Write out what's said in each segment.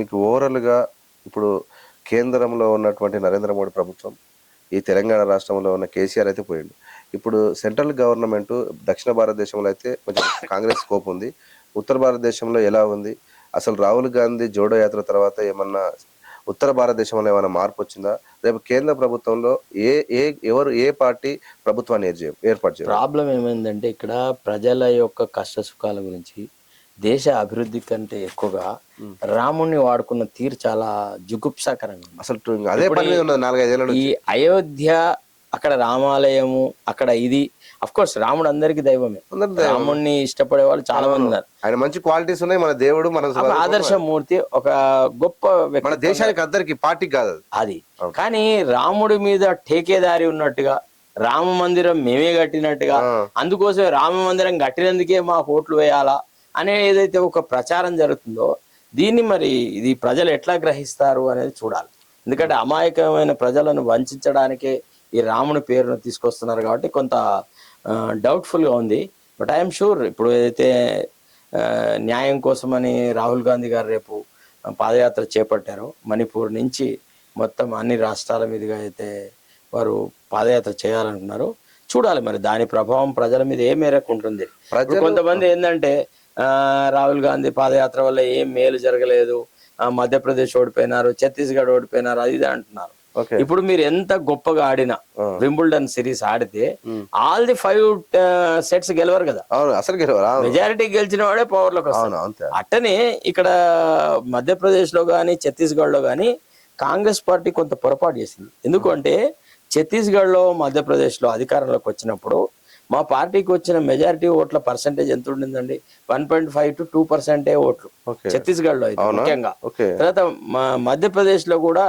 మీకు ఓవరాల్గా ఇప్పుడు కేంద్రంలో ఉన్నటువంటి నరేంద్ర మోడీ ప్రభుత్వం ఈ తెలంగాణ రాష్ట్రంలో ఉన్న కేసీఆర్ అయితే పోయిండు. ఇప్పుడు సెంట్రల్ గవర్నమెంట్ దక్షిణ భారతదేశంలో అయితే కొంచెం కాంగ్రెస్ స్కోప్ ఉంది. ఉత్తర భారతదేశంలో ఎలా ఉంది? అసలు రాహుల్ గాంధీ జోడో యాత్ర తర్వాత ఏమన్నా ఉత్తర భారతదేశంలో ఏమైనా మార్పు వచ్చిందా? రేపు కేంద్ర ప్రభుత్వంలో ఏ ఏ ఎవరు ఏ పార్టీ ప్రభుత్వాన్ని ఏర్పాటు చేయాలి? ప్రాబ్లం ఏమైందంటే ఇక్కడ ప్రజల యొక్క కష్ట సుఖాల గురించి దేశ అభివృద్ధి కంటే ఎక్కువగా రాముణ్ణి వాడుకున్న తీరు చాలా జుగుప్సాకరంగా అసలు అదే ఈ అయోధ్య అక్కడ రామాలయము అక్కడ ఇది అఫ్ కోర్స్ రాముడు అందరికి దైవమే. రాముణ్ణి ఇష్టపడే వాళ్ళు చాలా మంది ఉన్నారు. ఆయన మంచి క్వాలిటీస్ ఉన్నాయి మన దేవుడు మన ఒక ఆదర్శమూర్తి ఒక గొప్ప మన దేశానికి అందరికి పార్టీకి కాదు అది. కానీ రాముడి మీద ఠేకేదారి ఉన్నట్టుగా రామ మందిరం మేమే కట్టినట్టుగా ఆ. అందుకోసమే రామ మందిరం కట్టినందుకే మా ఓట్లు వేయాలా అనే ఏదైతే ఒక ప్రచారం జరుగుతుందో దీన్ని మరి ఇది ప్రజలు ఎట్లా గ్రహిస్తారు అనేది చూడాలి. ఎందుకంటే అమాయకమైన ప్రజలను వంచడానికే ఈ రాముని పేరును తీసుకొస్తున్నారు కాబట్టి కొంత డౌట్ఫుల్గా ఉంది. బట్ ఐఎమ్ షూర్ ఇప్పుడు ఏదైతే న్యాయం కోసమని రాహుల్ గాంధీ గారు రేపు పాదయాత్ర చేపట్టారో మణిపూర్ నుంచి మొత్తం అన్ని రాష్ట్రాల మీదుగా అయితే వారు పాదయాత్ర చేయాలనుకున్నారు చూడాలి మరి దాని ప్రభావం ప్రజల మీద ఏ మేరకు ఉంటుంది. కొంతమంది ఏంటంటే రాహుల్ గాంధీ పాదయాత్ర వల్ల ఏం మేలు జరగలేదు. మధ్యప్రదేశ్ ఓడిపోయినారు ఛత్తీస్గఢ్ ఓడిపోయినారు అది ఇది అంటున్నారు. ఇప్పుడు మీరు ఎంత గొప్పగా ఆడినా. వింబుల్డన్ సిరీస్ ఆడితే. ఆల్ ది ఫైవ్ సెట్స్ గెలవరు కదా. అవును అసలు గెలవరు మెజారిటీ గెలిచిన వాడే పవర్లోకి అట్టనే ఇక్కడ మధ్యప్రదేశ్లో కానీ ఛత్తీస్గఢ్లో కానీ కాంగ్రెస్ పార్టీ కొంత పొరపాటు చేసింది. ఎందుకంటే ఛత్తీస్గఢ్లో మధ్యప్రదేశ్లో అధికారంలోకి వచ్చినప్పుడు మా పార్టీకి వచ్చిన మెజారిటీ ఓట్ల పర్సంటేజ్ ఎంత ఉండిందండి? One point five to two పర్సెంటే ఓట్లు. ఛత్తీస్గఢ్లో? ముఖ్యంగా. తర్వాత మ- మధ్యప్రదేశ్లో కూడా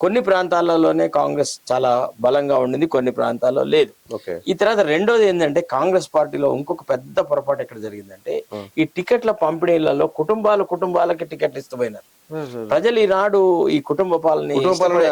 కొన్ని ప్రాంతాలలోనే కాంగ్రెస్ చాలా బలంగా ఉండింది కొన్ని ప్రాంతాల్లో లేదు. ఈ తర్వాత రెండోది ఏంటంటే కాంగ్రెస్ పార్టీలో ఇంకొక పెద్ద పొరపాటు ఎక్కడ జరిగిందంటే ఈ టికెట్ల పంపిణీలలో కుటుంబాలు కుటుంబాలకి టికెట్లు ఇస్తుపోయినారు ప్రజలు ఈనాడు ఈ కుటుంబ పాలన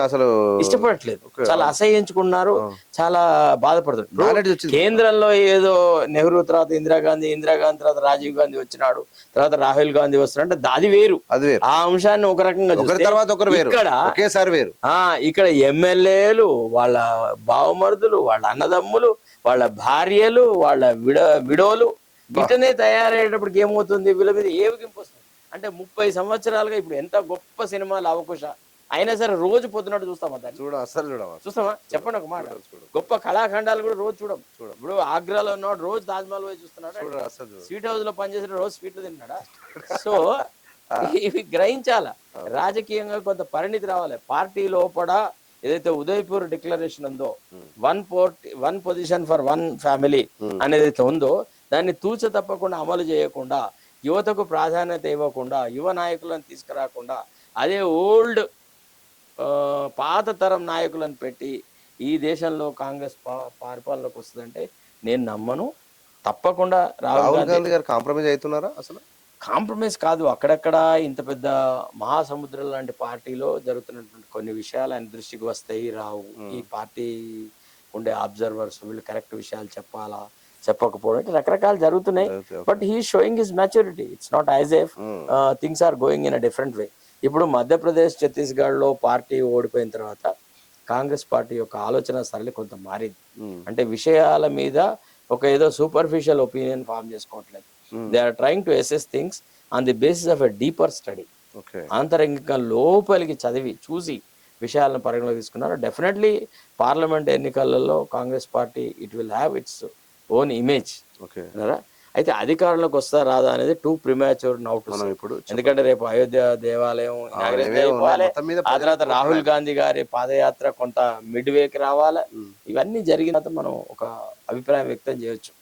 అసలు ఇష్టపడట్లేదు. చాలా అసహ్యించుకున్నారు. చాలా బాధపడుతున్నారు. కేంద్రంలో ఏదో నెహ్రూ తర్వాత ఇందిరాగాంధీ ఇందిరాగాంధీ తర్వాత రాజీవ్ గాంధీ వచ్చినాడు తర్వాత రాహుల్ గాంధీ వస్తున్నాడు అంటే అది వేరు. అది వేరు. ఆ అంశాన్ని ఒక రకంగా తర్వాత ఒకరు వేరు. ఇక్కడ ఒకేసారి వేరు. ఆ ఇక్కడ ఎమ్మెల్యేలు వాళ్ళ బావమరుదులు వాళ్ళ అన్నదమ్ములు వాళ్ళ భార్యలు వాళ్ళ విడ విడోలు ఇటనే తయారయ్యేటప్పటికి ఏమవుతుంది? వీళ్ళ మీద ఏవిగింపు వస్తుంది? అంటే ముప్పై సంవత్సరాలుగా ఇప్పుడు ఎంత గొప్ప సినిమాలు అవకుశ. అయినా సరే రోజు పొద్దునట్టు చూస్తామా దాన్ని? చూడ అసలు చూడమా చూస్తామా? చెప్పండి ఒక మాట. గొప్ప కళాఖండాలు కూడా రోజు చూడం. ఇప్పుడు ఆగ్రాలో ఉన్నవాడు రోజు తాజ్మహల్ పోయి చూస్తున్నాడు? చూడ అసలు చూడ. స్వీట్ హౌస్లో పనిచేసిన రోజు స్వీట్లు తిన్నాడా సో ఇవి గ్రహించాల? రాజకీయంగా కొంత పరిణితి రావాలి. పార్టీ లోపల ఏదైతే ఉదయపూర్ డిక్లరేషన్ ఉందో one post one position for one family అనేది ఉందో దాన్ని తూచ తప్పకుండా అమలు చేయకుండా యువతకు ప్రాధాన్యత ఇవ్వకుండా యువ నాయకులను తీసుకురాకుండా అదే ఓల్డ్ పాత తరం నాయకులను పెట్టి ఈ దేశంలో కాంగ్రెస్ పా- పరిపాలనలోకి వస్తుందంటే నేను నమ్మను. తప్పకుండా రాహుల్ గాంధీ గారు కాంప్రమైజ్ అవుతున్నారా అసలు? కాంప్రమైజ్ కాదు. అక్కడక్కడ ఇంత పెద్ద మహాసముద్రం లాంటి పార్టీలో జరుగుతున్నటువంటి కొన్ని విషయాలు ఆయన దృష్టికి వస్తాయి. రావు ఈ పార్టీ ఉండే అబ్జర్వర్స్ వీళ్ళు కరెక్ట్ విషయాలు చెప్పాలా? చెప్పకపోవడం ఇట్లా రకరకాలు జరుగుతున్నాయి. But he showing his maturity it's not as if. Things are going in a different way ఇప్పుడు మధ్యప్రదేశ్ ఛత్తీస్గఢ్లో పార్టీ ఓడిపోయిన తర్వాత కాంగ్రెస్ పార్టీ యొక్క ఆలోచన సరళి కొంత మారింది. Hmm. అంటే విషయాల మీద ఒక ఏదో సూపర్ఫిషియల్ ఒపీనియన్ ఫామ్ చేసుకోవట్లేదు. They are trying to assess things on the basis of a deeper study ఆంతరంగిక లోపలికి చదివి చూసి విషయాలను పరిగణలోకి తీసుకున్నారు. డెఫినెట్లీ పార్లమెంట్ ఎన్నికలలో Congress party it will have its own image. Okay. అయితే అధికారంలోకి వస్తా రాదా అనేది టూ ప్రిమాచ్యూర్ నౌ టు మనం ఇప్పుడు ఎందుకంటే రేపు అయోధ్య దేవాలయం? అయిపోవాలి. ఆ తర్వాత రాహుల్ గాంధీ గారి పాదయాత్ర కొంత మిడ్ వేకి రావాలి. ఇవన్నీ జరిగిన తర్వాత మనం ఒక అభిప్రాయం వ్యక్తం చేయొచ్చు.